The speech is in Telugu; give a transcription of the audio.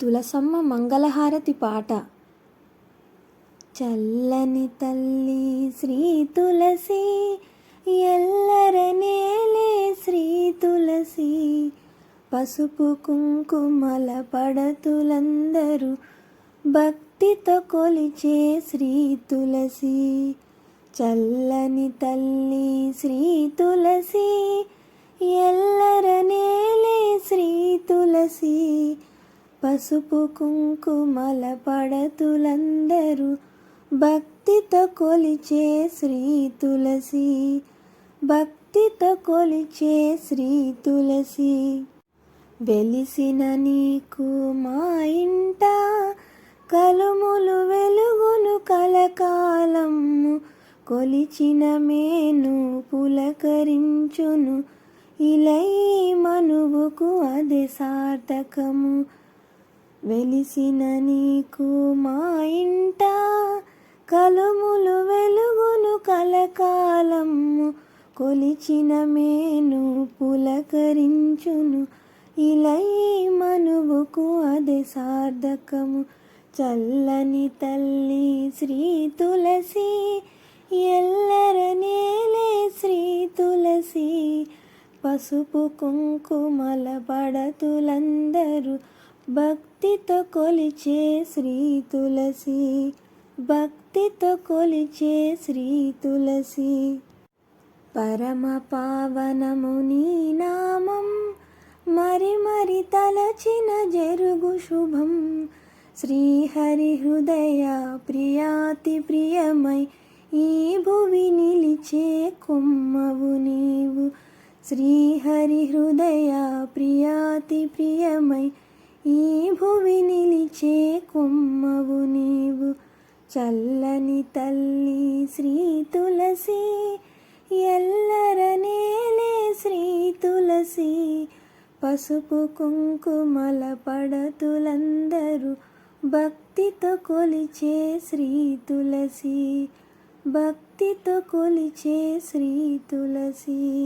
తులసమ్మ మంగళహారతి పాట. చల్లని తల్లి శ్రీ తులసి ఎల్లరనేలే శ్రీ తులసి. పసుపు కుంకుమల పడతులందరూ భక్తితో కొలిచే శ్రీ తులసి. చల్లని తల్లి శ్రీ తులసి ఎల్లరనేలే శ్రీ తులసి. పసుపు కుంకుమల పడతులందరూ భక్తితో కొలిచే శ్రీ తులసి భక్తితో కొలిచే శ్రీ తులసి. వెలిసిన నీకు మా ఇంట కలుములు వెలుగును కలకాలము. కొలిచిన మేను పులకరించును. ఇలై మనువుకు అదే సార్థకము. వెలిసిన నీకు మా ఇంట కలుములు వెలుగును కలకాలము. కొలిచిన మేను పులకరించును. ఇలై మనువుకు అదే సార్థకము. చల్లని తల్లి శ్రీ తులసి ఎల్లరనేలే శ్రీ తులసి. పసుపు కుంకుమల పడతులందరూ భక్తితో కొలిచే శ్రీ తులసి భక్తితో కొలిచే శ్రీ తులసి. పరమ పావనము నీ నామం మరి మరి తలచిన జరుగు శుభం. శ్రీహరి హృదయ ప్రియాతి ప్రియమై ఈ భువి నిలిచే కొమ్మవు నీవు. శ్రీహరి హృదయ ప్రియాతి ప్రియమై ఈ భువి నిలిచే కొమ్మవు నీవు. చల్లని తల్లి శ్రీ తులసి ఎల్లరనేలే శ్రీ తులసి. పసుపు కుంకుమల పడతులందరూ భక్తితో కొలిచే శ్రీ తులసి. భక్తితో కొలిచే శ్రీ తులసి.